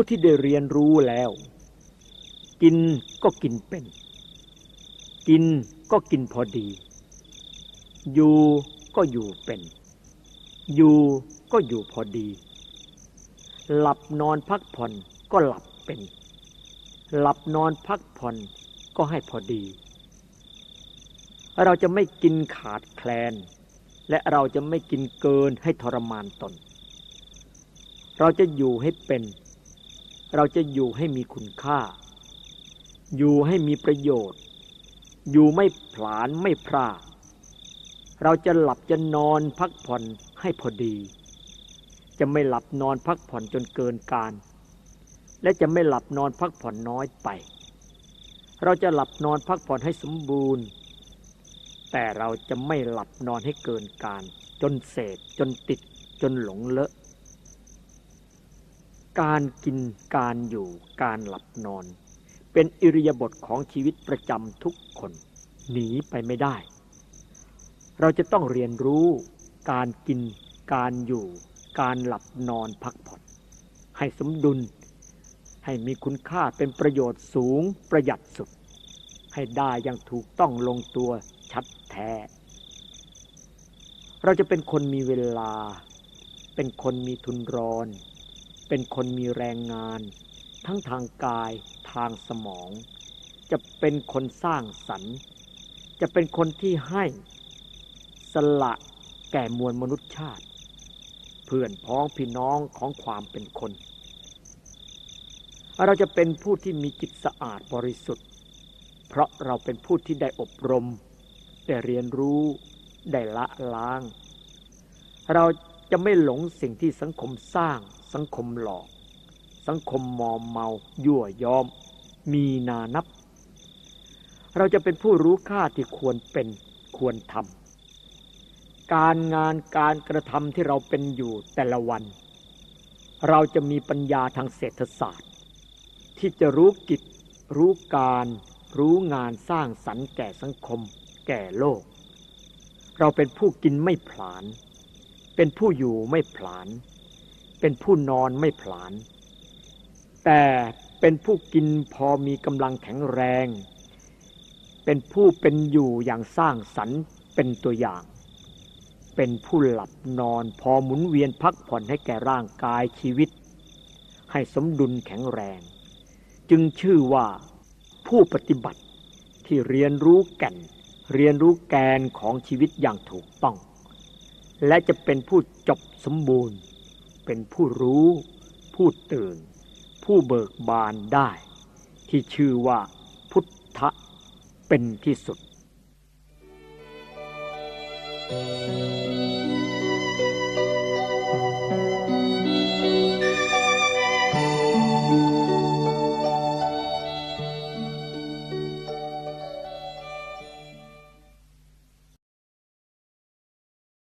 ผู้ที่ได้เรียนรู้แล้ว กินก็กินเป็น กินก็กินพอดี อยู่ก็อยู่เป็น อยู่ก็อยู่พอดี หลับนอนพักผ่อนก็หลับเป็น หลับนอนพักผ่อนก็ให้พอดี เราจะไม่กินขาดแคลน และเราจะไม่กินเกินให้ทรมานตน เราจะอยู่ให้เป็น เราจะอยู่ให้มีคุณค่า อยู่ให้มีประโยชน์ อยู่ไม่ผลาญไม่พลาดเราจะหลับจะนอนพักผ่อนให้พอดี จะไม่หลับนอนพักผ่อนจนเกินการ และจะไม่หลับนอนพักผ่อนน้อยไป เราจะหลับนอนพักผ่อนให้สมบูรณ์ แต่เราจะไม่หลับนอนให้เกินการ จนเสพจนติดจนหลงเลอะ การกินการอยู่การหลับนอน เป็นอิริยาบถของชีวิตประจำทุกคน หนีไปไม่ได้ เราจะต้องเรียนรู้การกิน การอยู่ การหลับนอนพักผ่อนให้สมดุล ให้มีคุณค่าเป็นประโยชน์สูงประหยัดสุด ให้ได้อย่างถูกต้องลงตัวชัดแท้ เราจะเป็นคนมีเวลา เป็นคนมีทุนรอน เป็นคนมีแรงงาน ทั้งทางกายทางสมอง จะเป็นคนสร้างสรรค์ จะเป็นคนที่ให้สละแก่มวลมนุษยชาติ เพื่อนพ้องพี่น้องของความเป็นคน เราจะเป็นผู้ที่มีจิตสะอาดบริสุทธิ์ เพราะเราเป็นผู้ที่ได้อบรม ได้เรียนรู้ได้ละล้าง เราจะไม่หลงสิ่งที่สังคมสร้าง สังคมหลอก สังคมมอมเมา ยั่วยอม มีนานับ เราจะเป็นผู้รู้ค่าที่ควรเป็นควรทำการงานการกระทำที่เราเป็นอยู่แต่ละวัน เราจะมีปัญญาทางเศรษฐศาสตร์ ที่จะรู้กิจ รู้การ รู้งานสร้างสรรค์แก่สังคม แก่โลก เราเป็นผู้กินไม่ผลาญเป็นผู้อยู่ไม่ผลาญ เป็นผู้นอนไม่ผลาญแต่เป็นผู้กินพอมีกำลังแข็งแรง เป็นผู้เป็นอยู่อย่างสร้างสรรค์เป็นตัวอย่าง เป็นผู้หลับนอนพอหมุนเวียนพักผ่อนให้แก่ร่างกายชีวิต ให้สมดุลแข็งแรง จึงชื่อว่าผู้ปฏิบัติที่เรียนรู้แก่น เรียนรู้แกนของชีวิตอย่างถูกต้อง และจะเป็นผู้จบสมบูรณ์ เป็นผู้รู้ ผู้ตื่น ผู้เบิกบานได้ ที่ชื่อว่าพุทธะเป็นที่สุด Thank you.